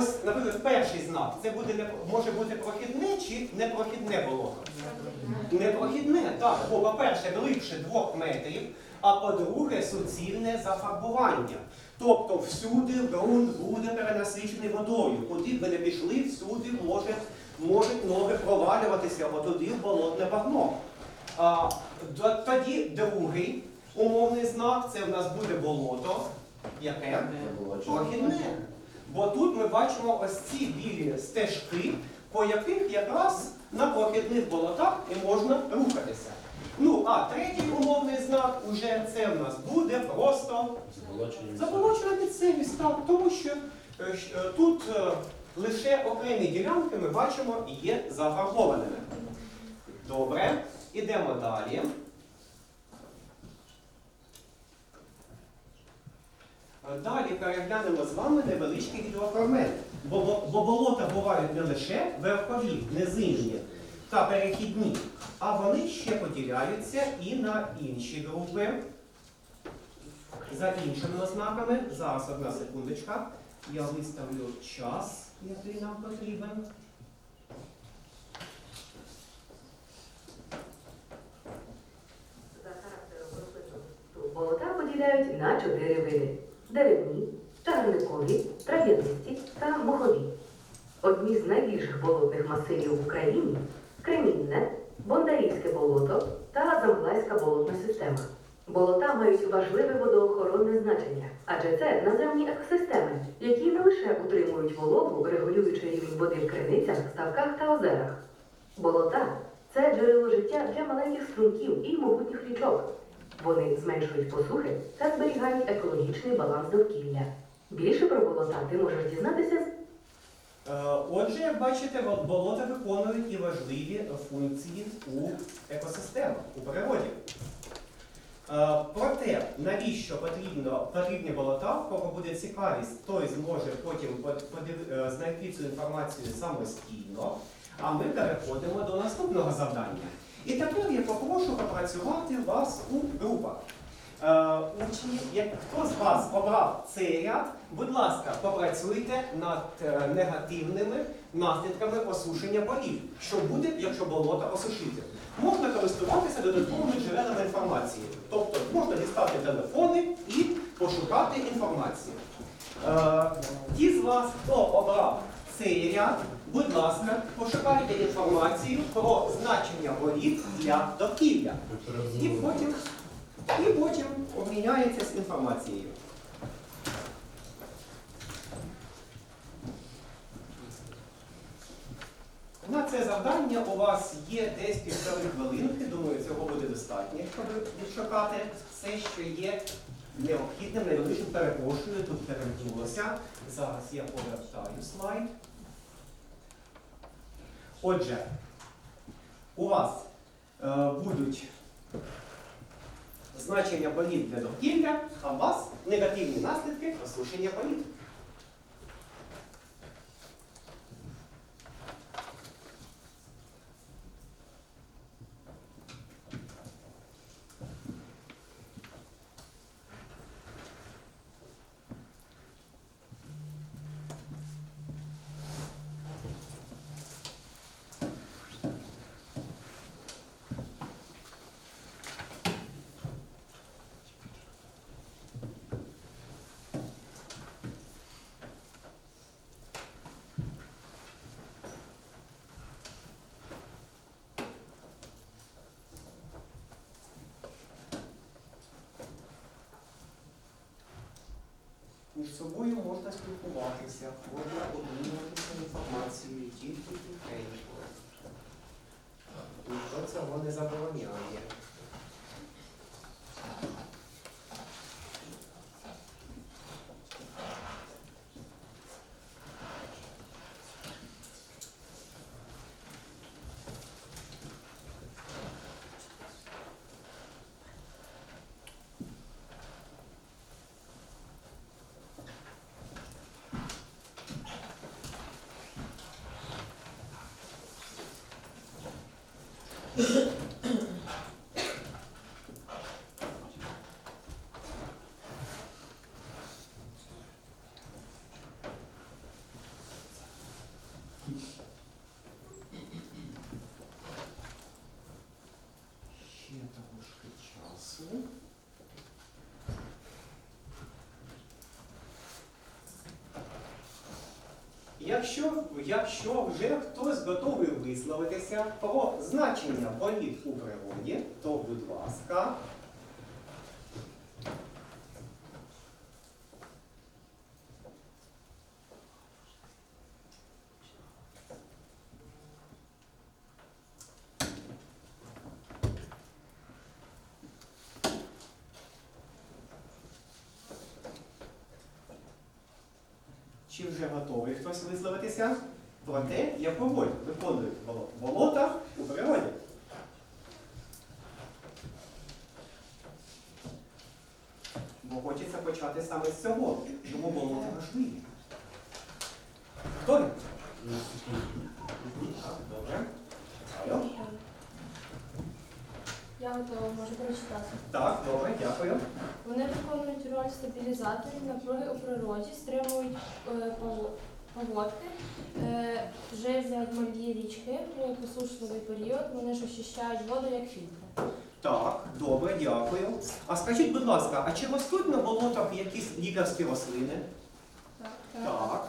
ось, наприклад, перший знак це буде не, може бути прохідне чи непрохідне болото? Непрохідне, так. Бо, по-перше, глибше двох метрів, а по-друге, суцільне зафарбування. Тобто всюди ґрунт буде перенасичений водою. Куди б ви не пішли, всюди може, можуть ноги провалюватися отуди в болотне багно. А, тоді другий умовний знак це в нас буде болото. Яке? Прохідне. Бо тут ми бачимо ось ці білі стежки, по яких якраз на прохідних болотах і можна рухатися. Ну, а третій умовний знак уже це в нас буде просто заболочена місцевість, так, тому що е, е, тут е, лише окремі ділянки ми бачимо є зафарбованими. Добре, ідемо далі. Далі переглянемо з вами невеличкий відеофрагмент. Бо, бо, бо болота бувають не лише верхові, низинні та перехідні, а вони ще поділяються і на інші групи за іншими ознаками. Зараз одна секундочка. Я виставлю час, який нам потрібен. Болота поділяють на чотири види: деревні, чагарникові, трав'янисті та мохові. Одні з найбільших болотних масивів в Україні Кремінне, Бондарівське болото та Замглайська болотна система. Болота мають важливе водоохоронне значення, адже це наземні екосистеми, які не лише утримують вологу, регулюючи рівень води в криницях, ставках та озерах. Болота це джерело життя для маленьких струмків і могутніх річок. Вони зменшують посухи та зберігають екологічний баланс довкілля. Більше про болота ти можеш дізнатися Е, Отже, як бачите, болота виконують і важливі функції у екосистемах, у природі. Е, Проте, навіщо потрібно, потрібні болота, в кого буде цікавість, той зможе потім е, знайти цю інформацію самостійно, а ми переходимо до наступного завдання. І тепер я попрошу попрацювати вас у групах. Е, Учні, як хто з вас обрав цей ряд, будь ласка, попрацюйте над е, негативними наслідками осушення полів. Що буде, якщо болота осушити? Можна користуватися додатковими джерелами інформації. Тобто можна дістати телефони і пошукати інформацію. Е, ті з вас, хто обрав цей ряд, будь ласка, пошукайте інформацію про значення боліт для довкілля. І потім і потім обміняється з інформацією. На це завдання у вас є десь півтори хвилинки. Думаю, цього буде достатньо, щоб відшукати все, що є необхідним, найвеличним перепрошую, тут перемкнулося. Зараз я повертаю слайд. Отже, у вас е, будуть значення болів для довкілля, а у вас негативні наслідки розрушення полів. Собою можна спілкуватися, можна обмінюватися інформацією тільки тихенько. Ніхто цього не забороняє. Я того ж качался. Якщо, якщо вже хтось готовий висловитися про значення боліт у природі, то будь ласка. Чи вже готовий хтось висловитися про те, роль виконують боло- болота у природі? Бо хочеться почати саме з цього, чому болота важливі. Так, добре. Я готова, можу прочитати. Так, добре, дякую. Вони виконують роль стабілізаторів напруги у природі, стримують е, поводки, е, живлять малі річки у посушливий період. Вони ж очищають воду як фільтри. Так, добре, дякую. А скажіть, будь ласка, а чи ростуть на болотах якісь лікарські рослини? Так.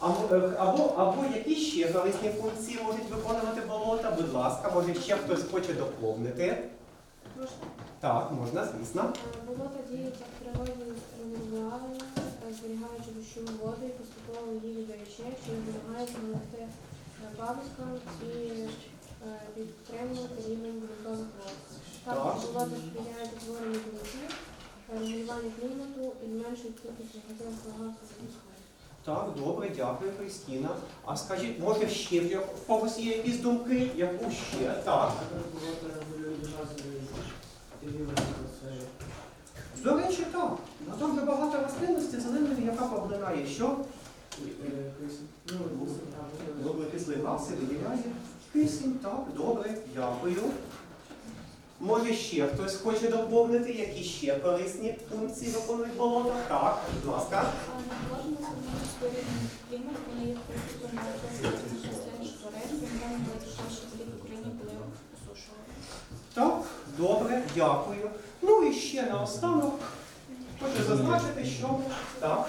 А мо- е, Або, або які ще корисні функції можуть виконувати болота? Будь ласка, може ще хтось хоче доповнити? Можна? Так, можна, звісно. Болота діють як природні регулювання, зберігаючи дощову воду і поступово її додаючи, що допомагає допомогти бабускам і е, підтримувати рівень ґрунтових вод. Також Так. болота сприяють утворенню ґрунтів, регулюванню клімату і зменшують кількість негативних газу атмосфери. Так, добре, дякую, Кристіна. А скажіть, може ще в когось є якісь думки? Яку ще? Так. До речі, так. Ну там вже багато рослинності зеленої, яка поглинає що? Вуглекислий газ і виділяє. Кисень, так, добре, дякую. Може ще хтось хоче доповнити, які ще корисні функції виконують болота? Так, будь ласка. Так, добре, дякую. Ну і ще наостанок хочу зазначити, що так.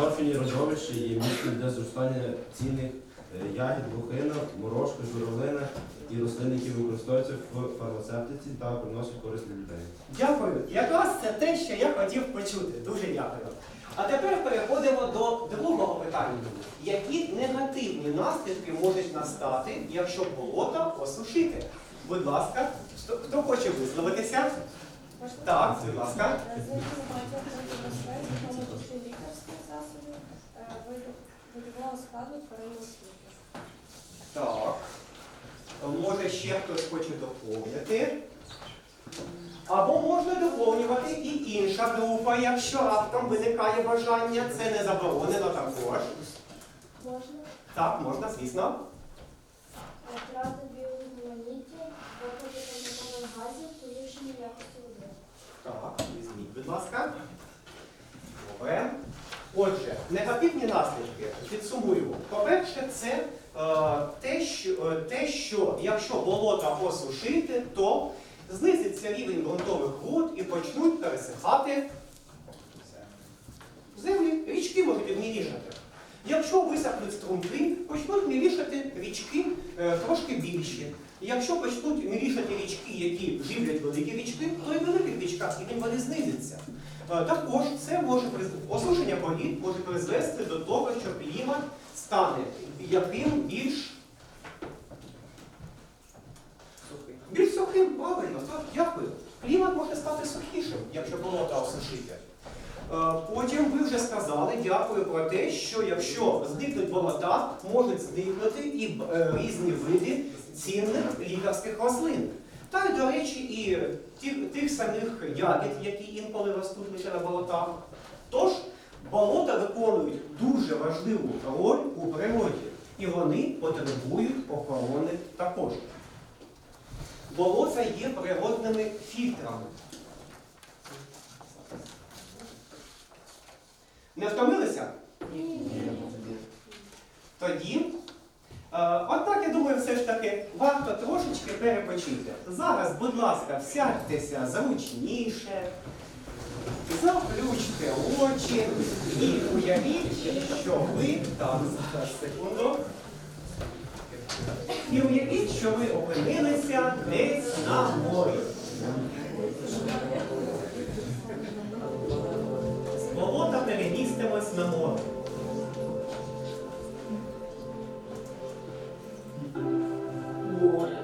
Торфяні родовища є місцем для зростання цінних е, ягід, лухина, морошка, журавлина і рослин, які використовуються в фармацевтиці та приносять користь для людей. Дякую. Якраз це те, що я хотів почути. Дуже дякую. А тепер переходимо до другого питання. Які негативні наслідки можуть настати, якщо болота осушити? Будь ласка, хто хоче висловитися? Так, будь ласка. лікарських засобів, видового складу тваринного світу. Так. Може ще хтось хоче доповнити. Або можна доповнювати і інша група, якщо раптом виникає бажання, це не заборонено також. Можна Так, можна, звісно. втрати будь ласка. Добре. Отже, негативні наслідки підсумуємо. По-перше, це е, те, що, е, те, що якщо болота осушити, то знизиться рівень ґрунтових вод і почнуть пересихати землі. Річки можуть обмілішати. Якщо висохнуть струмки, почнуть мілішати річки е, трошки більші. Якщо почнуть мілішати річки, які живлять великі річки, то і великих річках рівень води знизиться. Е, Також це може осушення боліт може призвести до того, що клімат стане яким більш сухим. Більш сухим, правильно, дякую. Клімат може стати сухішим, якщо болота осушити. Е, Потім ви вже сказали, дякую про те, що якщо зникнуть болота, можуть зникнути і е, різні види цінних лікарських рослин. Та й, до речі, і тих, тих самих ягід, які інколи ростуть лише на болотах. Тож, болота виконують дуже важливу роль у природі, і вони потребують охорони також. Болота є природними фільтрами. Не втомилися? Тоді От так, я думаю, все ж таки варто трошечки перепочити. Зараз, будь ласка, сядьтеся зручніше, заплющте очі і уявіть, що ви так, зараз секунду. І уявіть, що ви опинилися десь на морі. На море. море.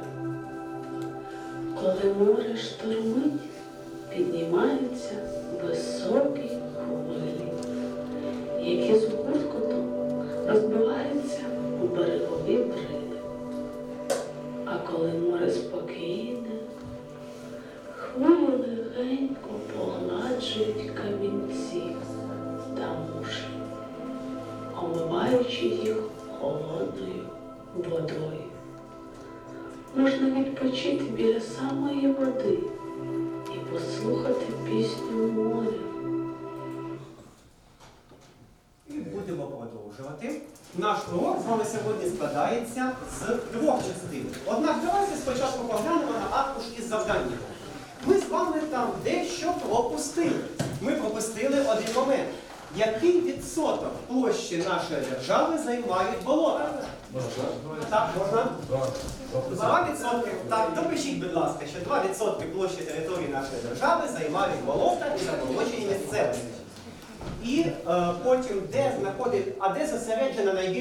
Коли море штурмить, піднімаються високі хвилі, водою. Можна відпочити біля самої води і послухати пісню моря. І будемо продовжувати. Наш урок з вами сьогодні складається з двох частин. Однак давайте спочатку поглянемо на аркуш із завданням. Ми з вами там дещо пропустили. Ми пропустили один момент. Який відсоток площі нашої держави займають болота? Так, можна? Так, допишіть, будь ласка, що 2% площі території нашої держави займають болота і заболочені місцевості. І е, потім, де знаходить, а де зосереджена найбільша